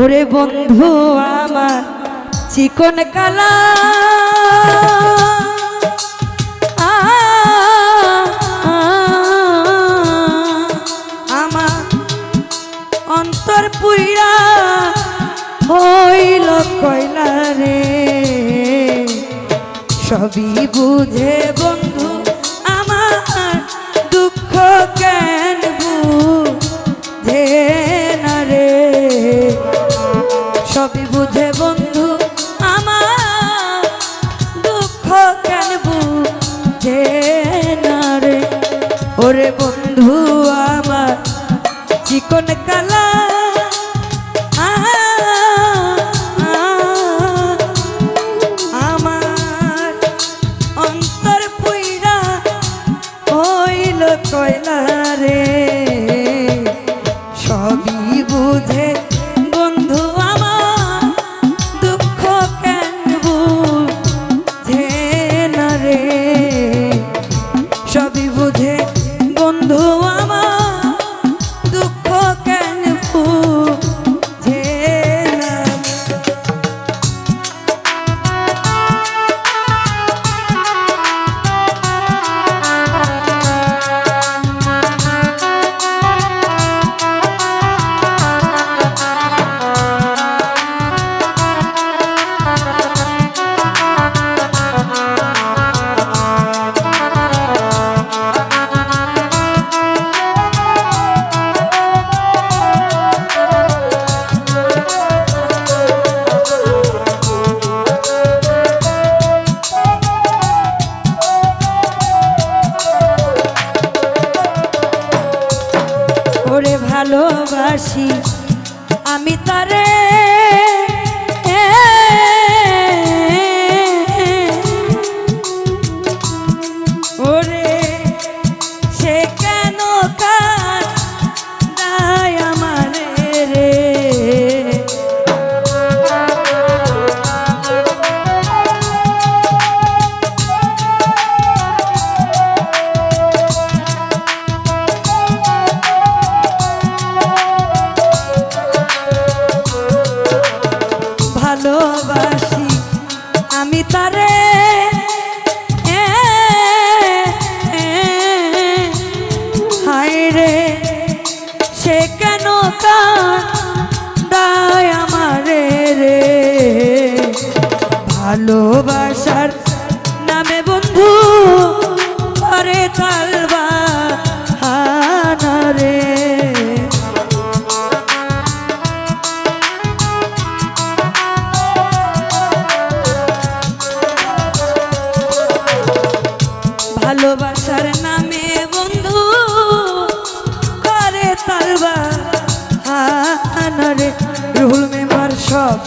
ওরে বন্ধু আমার চিকন কালা। আমার অন্তর পুইরা হইল কয়লা রে সবই বুঝেব জানবু যে না রে। ওরে বন্ধু আমার, চিকন কালা। আমার অন্তর পুইরা হইল কয়লা রে। সবই বুঝে ভালোবাসি। আমি তারে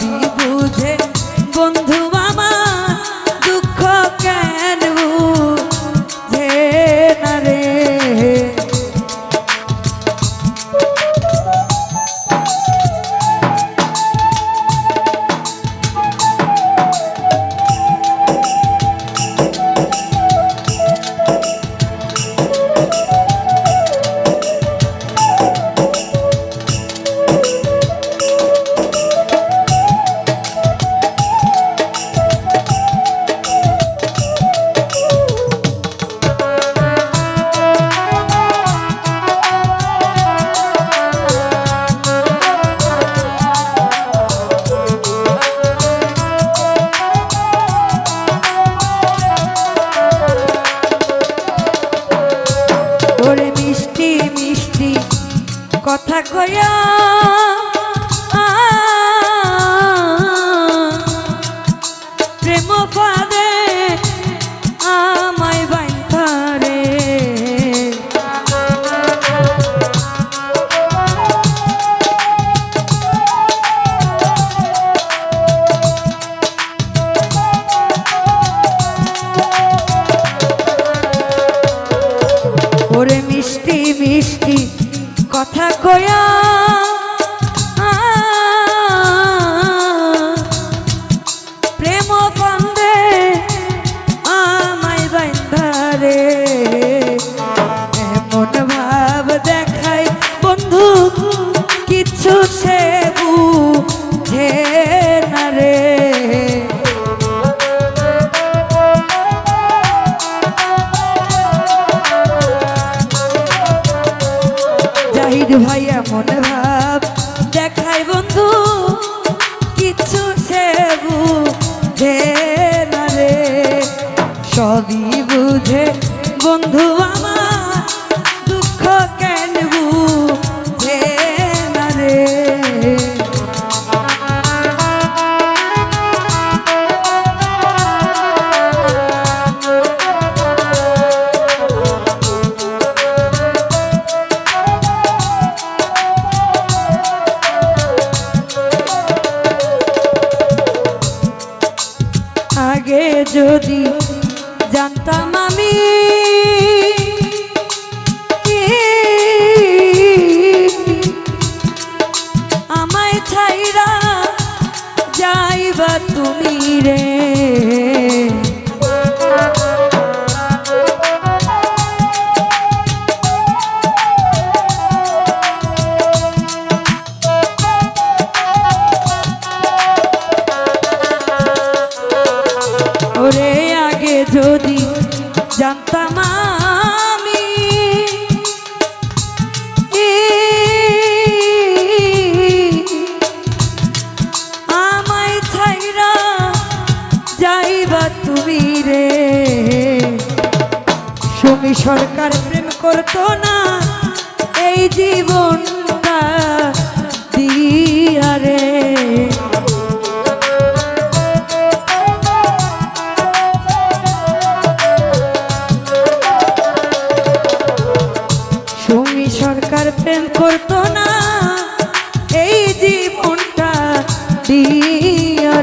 Oh. নাহিদ ভাই এমন ভাব দেখাই বন্ধু কিছু সে বুঝে না রে। সবই বুঝে আগে যদি জানতাম আমি আমায় ছাইরা যাইবা তুমি রে।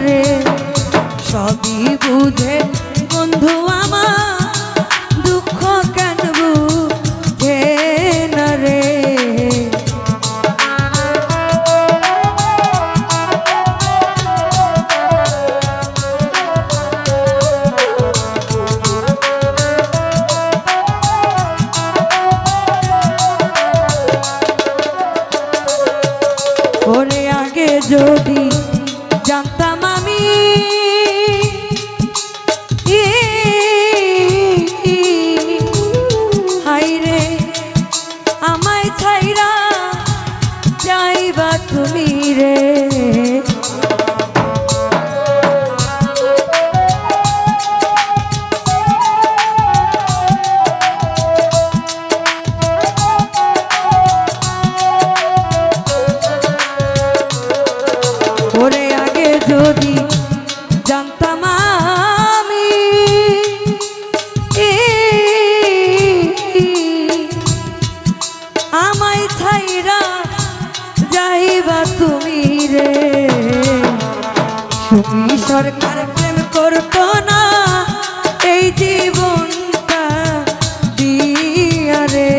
রে সবই বুঝে বন্ধু সরকার প্রেম করব না, এই জীবনটা দিয়া রে।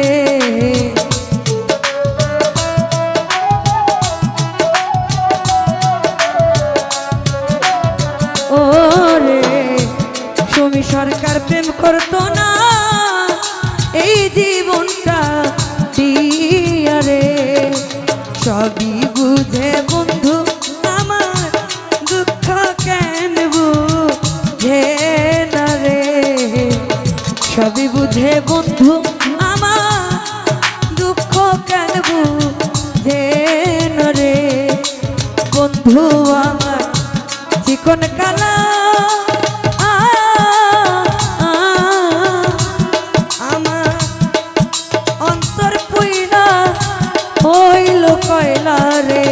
ও রে তুমি সরকার প্রেম করত না, এই জীবন সবই বুঝে বন্ধু আমার দুঃখ কেন বুঝে রে? বন্ধু আমার চিকন কালা কয়লা রে।